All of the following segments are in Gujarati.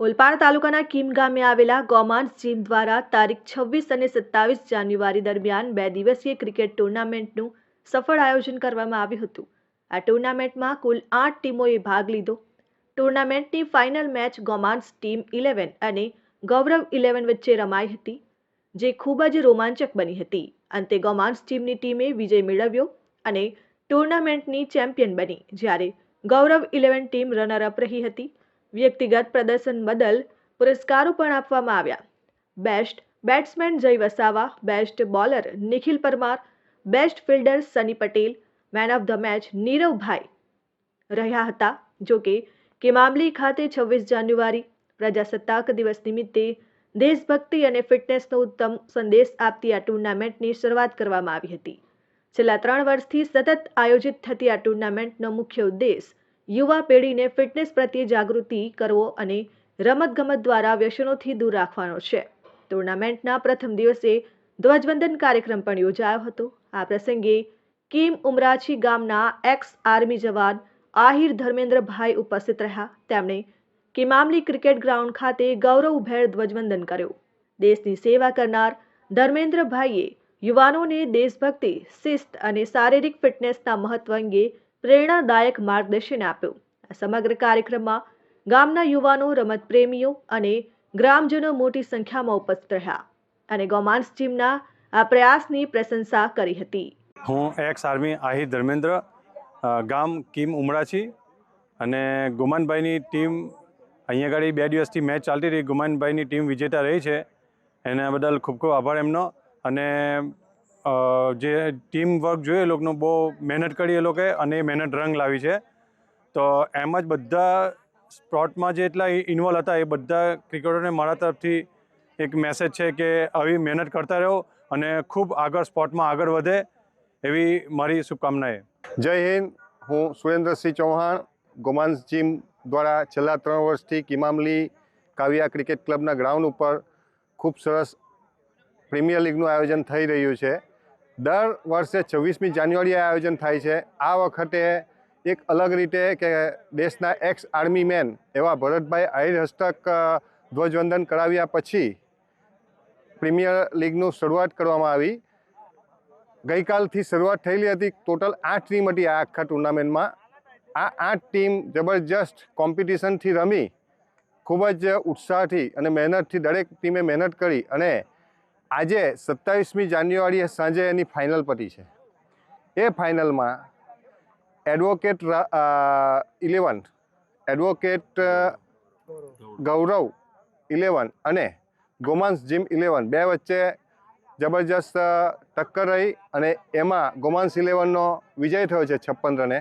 ઓલપાડ તાલુકાના કીમ ગામે આવેલા ગોમાંસ જીમ દ્વારા તારીખ છવ્વીસ અને સત્તાવીસ જાન્યુઆરી દરમિયાન બે દિવસીય ક્રિકેટ ટુર્નામેન્ટનું સફળ આયોજન કરવામાં આવ્યું હતું. આ ટુર્નામેન્ટમાં કુલ આઠ ટીમોએ ભાગ લીધો. ટુર્નામેન્ટની ફાઇનલ મેચ ગોમાંસ ટીમ ઇલેવન અને ગૌરવ ઇલેવન વચ્ચે રમાઈ હતી, જે ખૂબ જ રોમાંચક બની હતી. અંતે ગોમાંસ ટીમની ટીમે વિજય મેળવ્યો અને ટુર્નામેન્ટની ચેમ્પિયન બની જ્યારે ગૌરવ ઇલેવન ટીમ રનરઅપ રહી હતી. વ્યક્તિગત પ્રદર્શન બદલ પુરસ્કારો પણ આપવામાં આવ્યા. Best batsman Jay Vasava, best bowler Nikhil Parmar, best fielder Sunny Patel, man of the match Niravbhai રહ્યા હતા. જો કે કેમામલી ખાતે છવ્વીસ જાન્યુઆરી પ્રજાસત્તાક દિવસ નિમિત્તે દેશભક્તિ અને ફિટનેસનો ઉત્તમ સંદેશ આપતી આ ટુર્નામેન્ટની શરૂઆત કરવામાં આવી હતી. છેલ્લા ત્રણ વર્ષથી સતત આયોજિત થતી આ ટુર્નામેન્ટનો મુખ્ય ઉદ્દેશ યુવા પેઢીને ફિટનેસ પ્રત્યે જાગૃતિ કરવો અને રમતગમત દ્વારા વ્યસનોથી દૂર રાખવાનો છે. ટુર્નામેન્ટના પ્રથમ દિવસે ધ્વજવંદન કાર્યક્રમ પણ યોજાયો હતો. આ પ્રસંગે કિમ ઉમરાછી ગામના એક્સ આર્મી જવાન આહિર ધર્મેન્દ્રભાઈ ઉપસ્થિત રહ્યા. તેમણે કિમામલી ક્રિકેટ ગ્રાઉન્ડ ખાતે ગૌરવભેર ધ્વજવંદન કર્યું. દેશની સેવા કરનાર ધર્મેન્દ્રભાઈએ યુવાનોને દેશભક્તિ, શિસ્ત અને શારીરિક ફિટનેસના મહત્વ અંગે પ્રેરણાદાયક માર્ગદર્શન આપ્યું. આ સમગ્ર કાર્યક્રમમાં ગામના યુવાનો રમત પ્રેમીઓ અને ગ્રામજનો મોટી સંખ્યામાં ઉપસ્થિત રહ્યા અને ગોમાંસ ટીમના આ પ્રયાસની પ્રશંસા કરી હતી. હું એક્સ આર્મી આહી ધર્મેન્દ્ર ગામ કીમ ઉમરાછી અને ગુમાનભાઈની ટીમ અહીંયા આગળ બે દિવસથી મેચ ચાલતી રહી. ગુમાનભાઈની ટીમ વિજેતા રહી છે. એના બદલ ખૂબ ખૂબ આભાર એમનો અને જે ટીમ વર્ક જોઈએ એ લોકોનું બહુ મહેનત કરી એ લોકોએ અને એ મહેનત રંગ લાવી છે. તો એમ જ બધા સ્પોર્ટમાં જે એટલા ઇન્વોલ્વ હતા એ બધા ક્રિકેટરને મારા તરફથી એક મેસેજ છે કે આવી મહેનત કરતા રહો અને ખૂબ આગળ સ્પોર્ટમાં આગળ વધે એવી મારી શુભકામનાએ. જય હિન્દ. હું સુરેન્દ્રસિંહ ચૌહાણ ગોમાન્સ જીમ દ્વારા છેલ્લા ત્રણ વર્ષથી કિમામલી કાવ્યા ક્રિકેટ ક્લબના ગ્રાઉન્ડ ઉપર ખૂબ સરસ પ્રીમિયર લીગનું આયોજન થઈ રહ્યું છે. દર વર્ષે છવ્વીસમી જાન્યુઆરીએ આયોજન થાય છે. આ વખતે એક અલગ રીતે કે દેશના એક્સ આર્મી મેન એવા ભરતભાઈ આહિર હસ્તક ધ્વજવંદન કરાવ્યા પછી પ્રીમિયર લીગનું શરૂઆત કરવામાં આવી. ગઈકાલથી શરૂઆત થયેલી હતી. ટોટલ આઠ ટીમ હતી આ આખા ટુર્નામેન્ટમાં. આ આઠ ટીમ જબરજસ્ત કોમ્પિટિશનથી રમી, ખૂબ જ ઉત્સાહથી અને મહેનતથી દરેક ટીમે મહેનત કરી અને આજે સત્તાવીસમી જાન્યુઆરીએ સાંજે એની ફાઇનલ પતી છે. એ ફાઇનલમાં advocate eleven advocate Gaurav eleven અને ગોમાન્સ જીમ ઇલેવન બે વચ્ચે જબરજસ્ત ટક્કર રહી અને એમાં ગોમાન્સ ઇલેવનનો વિજય થયો છે છપ્પન રને.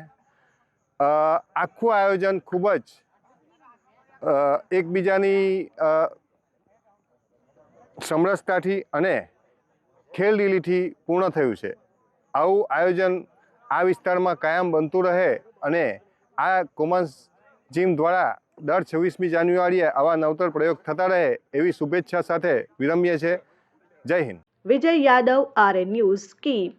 આખું આયોજન ખૂબ જ એકબીજાની સમરસતાથી અને ખેલદિલીથી પૂર્ણ થયું છે. આવું આયોજન આ વિસ્તારમાં કાયમ બનતું રહે અને આ કોમન્સ જીમ દ્વારા દર છવ્વીસમી જાન્યુઆરીએ આવા નવતર પ્રયોગ થતા રહે એવી શુભેચ્છા સાથે વિરમીએ છે. Jai Hind. Vijay Yadav, RN news Kim